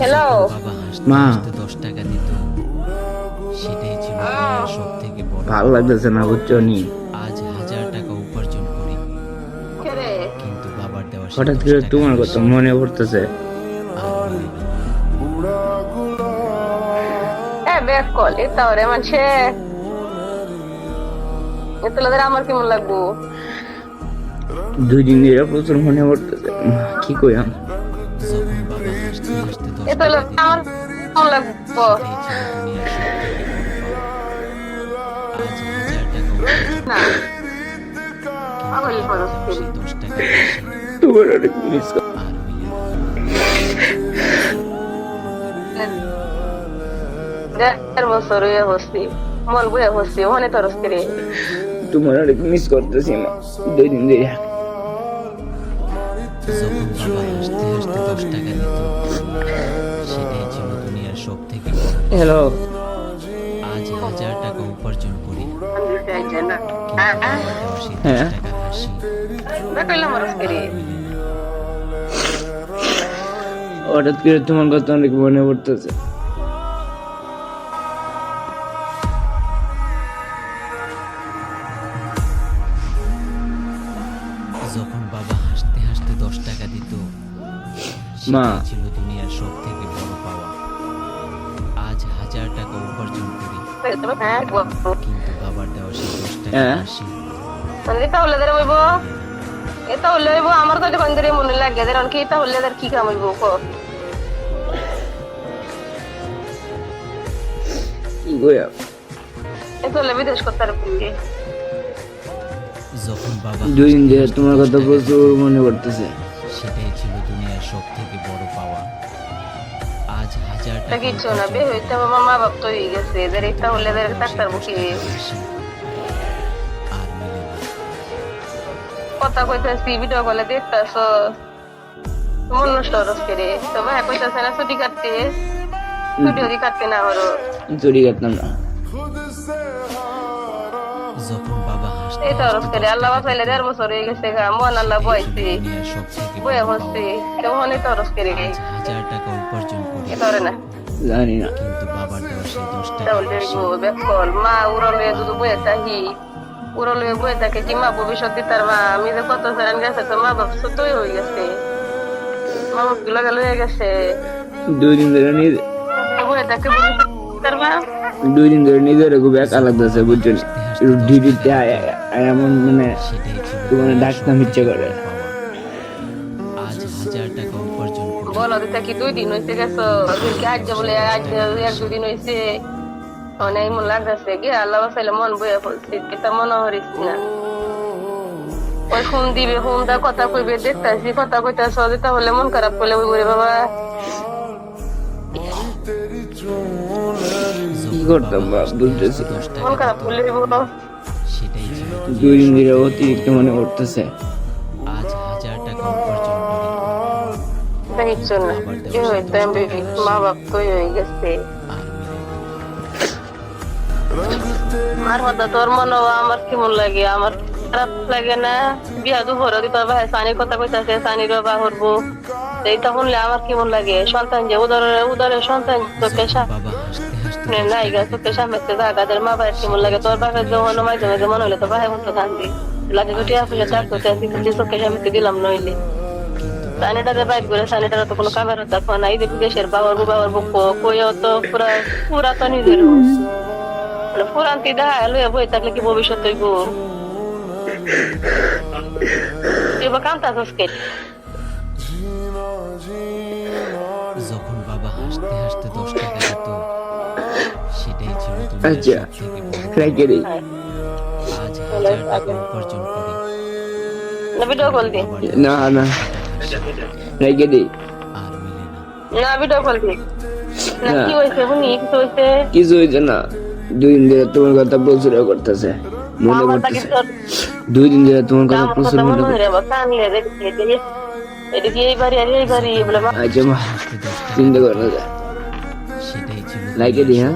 Hello বাবা হাসতে মা। দশ টাকা দিত সেটাই ছিল সব থেকে বড় ভালো লাগতেছে না বুঝছ নি? আজ হাজার টাকা উপার্জন করি কিন্তু বাবার দেওয়া হঠাৎ করে তোমার কথা মনে পড়তেছে। ব্যাক কল মানছে আমার কেমন লাগবো? দুই দিন প্রচুর মনে পড়তেছে। কি কই আমি? হাসতে দশ এ তাহলে টাকা দিত আমার কেমন লাগবো তোমার অনেক মিস বছর হয়ে বসছি মন বয়ে বসছি ওখানে তরস করে তোমার অনেক মিস করতেছি মা। দুই দিন ধরে। যখন বাবা দশ টাকা দিত হ্যালো আজ হাজার টাকা উপার্জন করি। হ্যাঁ। হঠাৎ করে তোমার কথা অনেক মনে পড়তেছে। যখন বাবা হাসতে হাসতে দশ টাকা দিত মা। ছিল হাজার টাকা উপার্জন করি। হ্যাঁ কিন্তু বাবার দেওয়া সেই দশ টাকা হ্যাঁ। হাসি এটা হলে ধরে বইব। এটা হলে হইব আমার তো যখন ধরে মনে লাগে। কি এটা হলে ধরে কি কাম হইব কো? কি কই আমি? এটা হলে বিদেশ করতে পারবি যখন বাবা দুই দিন ধরে হাসতে তোমার কথা প্রচুর মনে পড়তেছে। সেটাই ছিল দুনিয়ার সব থেকে বড় পাওয়া। আজ হাজার টাকা কিচ্ছু না বে হইতে আমার মা বাপ তো হয়ে গেছে। এদের এটা হলে এদের ডাক্তার বুকি কথা কইতাছি ভিডিও কলে দেখতাছ। মন নষ্ট হরস করে তো ভাই কইতাছে না ছুটি কাটতে। ছুটি যদি কাটতে না হরো চুরি কাটতাম না। বাবা এই করে আল্লাহ বাসাইলে দেড় বছর হয়ে গেছে গা মন আল্লাহ বয়সি বয়ে বসছি কেমন এই তো হরস করে আজ টাকা উপার্জন করি। ধরে না। জানি না। কিন্তু বাবার দেওয়া সেই দশ টাকা তাহলে গো বেকল মা উড়লে দুধ বয়ে থাকি উড়লে বয়ে থাকে কি মা ভবিষ্যৎ দিতার মা আমি যে কত সারান গেছে তো মা বাপ সত্যই হয়ে গেছে। মা বাপগুলো গেল হয়ে গেছে? দুই দিন ধরে নিজে বয়ে থাকে দিতার মা দুই দিন ধরে নিজের খুব একা লাগতেছে বুঝছ নি? ডিউটিতে এমন মানে দুনিয়ার ডাকতাম ইচ্ছে করে। বড় পাওয়া। আজ হাজার টাকা উপার্জন করি বলো দিতে কি দুই দিন হয়েছে গেছো আজকে আজ বলে আজ এক দুদিন হয়েছে অনেক মন লাগতেছে গে আল্লাহ বাসাইলে মন বয়ে ফেলছে এটা মনে হরিস না ওই ফোন দিবে ফোন দা কথা কইবে দেখতাছি কথা কইতাছ যেটা হলে মন খারাপ করলে ওই বাবা কি করতাম বুঝতেছি। সেটাই দুই দিন ধরে অতিরিক্ত মনে পড়তেছে আজ হাজার টাকা মা বাপ তো হয়ে গেছে। কথা তোর মনে আমার কেমন লাগে? আমার খারাপ লাগে না? বিয়া দুপুর দিতে ভাই সানির কথা কইতাছে সানির বা হরবো। এইটা শুনলে আমার কেমন লাগে? সন্তান যে উদর উদরের সন্তান তোকে হাসতে হাসতে সামনে জায়গাদের মা বাবার কেমন লাগে? তোর বাবার যখন মাঝে মাঝে মনে হলে তো ভাই মতো কান্দি লাগে গুটি আসলে চার তো চাষি কিন্তু চোখে সামনে দিলাম নইলে। সানিটারে বাইক করে, সানিটার তো কোনো কামের দেখো না। এই যে বিদেশের বাবার বাবার বুক কইও তো পুরা পুরা তো নিজের মানে পুরান্তি দেখা লইয়া বই থাকলে কি ভবিষ্যৎ হইব? এবার কান্তা সস্কে যখন বাবা হাসতে হাসতে দশ টাকা আচ্ছা। রেখে দিই না না না রেখে দিই না না ভিডিও কল না না। কি হয়েছে বুনি? কিছু হয়েছে? কিছু হয়েছে না। দুই দিন ধরে তোমার কথা প্রচুর করতেছে। মনে তোর দুই দিন ধরে তোমার কথা প্রচুর মনে দেখি এদিকে এই বাড়ি আর এই বাড়ি বলে মা আচ্ছা মা চিন্তা করা ছিল লাইকে দিই, হ্যাঁ?